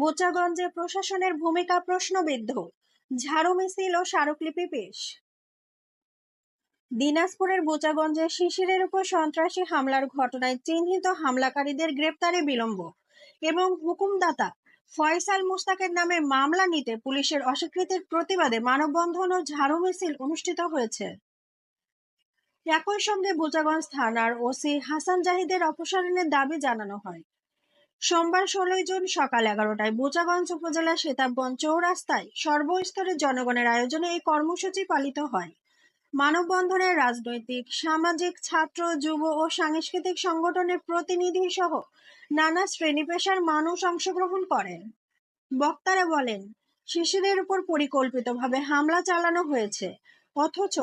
বোচাগঞ্জে প্রশাসনের ভূমিকা প্রশ্নবিদ্ধ। ঝাড়ু মিছিল ও স্মারকলিপি পেশ। দিনাজপুরের বোচাগঞ্জে শিশিরের উপর সন্ত্রাসী হামলার ঘটনায় চিহ্নিত হামলাকারীদের গ্রেপ্তারে বিলম্ব এবং হুকুমদাতা ফয়সাল মুস্তাকের নামে মামলা নিতে পুলিশের অস্বীকৃতির প্রতিবাদে মানববন্ধন ও ঝাড়ু মিছিল অনুষ্ঠিত হয়েছে। একই সঙ্গে বোচাগঞ্জ থানার ওসি হাসান জাহিদের অপসারণের দাবি জানানো হয়। সোমবার ষোলোই জুন সকাল এগারোটায় বোচাগঞ্জ উপজেলা সেতাবগঞ্জ চৌরাস্তায় সর্বস্তরের জনগণের আয়োজনে এই কর্মসূচি পালিত হয়। মানববন্ধনে রাজনৈতিক, সামাজিক, ছাত্র, যুব ও সাংস্কৃতিক সংগঠনের প্রতিনিধি সহ নানা শ্রেণি পেশার মানুষ অংশগ্রহণ করেন। বক্তারা বলেন, শিশুদের উপর পরিকল্পিতভাবে হামলা চালানো হয়েছে, অথচ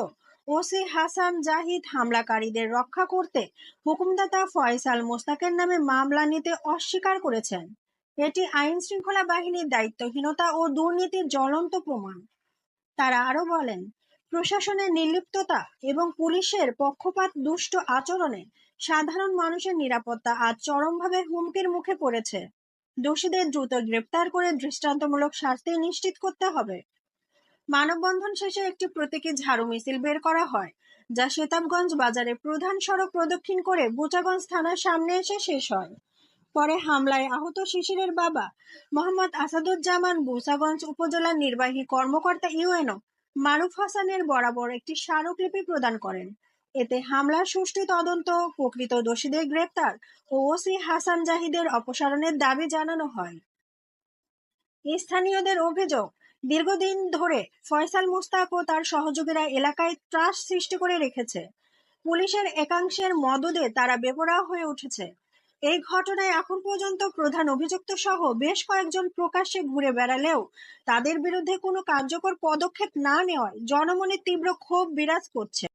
ওসি হাসান জাহিদ হামলাকারীদের রক্ষা করতে হুকুমদাতা ফয়সাল মোস্তাকের নামে মামলা নিতে অস্বীকার করেছেন। এটি আইন শৃঙ্খলা বাহিনীর দায়িত্বহীনতা ও দুর্নীতির জ্বলন্ত প্রমাণ। তারা আরও বলেন, প্রশাসনের নির্লিপ্ততা এবং পুলিশের পক্ষপাত দুষ্ট আচরণে সাধারণ মানুষের নিরাপত্তা আজ চরমভাবে হুমকির মুখে পড়েছে। দোষীদের দ্রুত গ্রেপ্তার করে দৃষ্টান্তমূলক শাস্তি নিশ্চিত করতে হবে। মানববন্ধন শেষে একটি প্রতীকী ঝাড়ু মিছিল বের করা হয়, যা সেতাবগঞ্জ বাজারের প্রধান সড়ক প্রদক্ষিণ করে বুচাগঞ্জ থানার সামনে এসে শেষ হয়। পরে হামলায় আহত শিশিরের বাবা মোহাম্মদ আসাদুজ্জামান বুসাগঞ্জ উপজেলার নির্বাহী কর্মকর্তা ইউএনও মারুফ হাসানের বরাবর একটি স্মারকলিপি প্রদান করেন। এতে হামলার সুষ্ঠু তদন্ত, প্রকৃত দোষীদের গ্রেপ্তার ও ওসি হাসান জাহিদের অপসারণের দাবি জানানো হয়। স্থানীয়দের অভিযোগ দীর্ঘদিন ধরে ফয়সাল মুস্তাক ও তার সহযোগীরা এলাকায় ত্রাস সৃষ্টি করে রেখেছে। পুলিশের একাংশের মদদে তারা বেপরা হয়ে উঠেছে। এই ঘটনায় এখন পর্যন্ত প্রধান অভিযুক্ত সহ বেশ কয়েকজন প্রকাশ্যে ঘুরে বেড়ালেও তাদের বিরুদ্ধে কোনো কার্যকর পদক্ষেপ না নেওয়ায় জনমনে তীব্র ক্ষোভ বিরাজ করছে।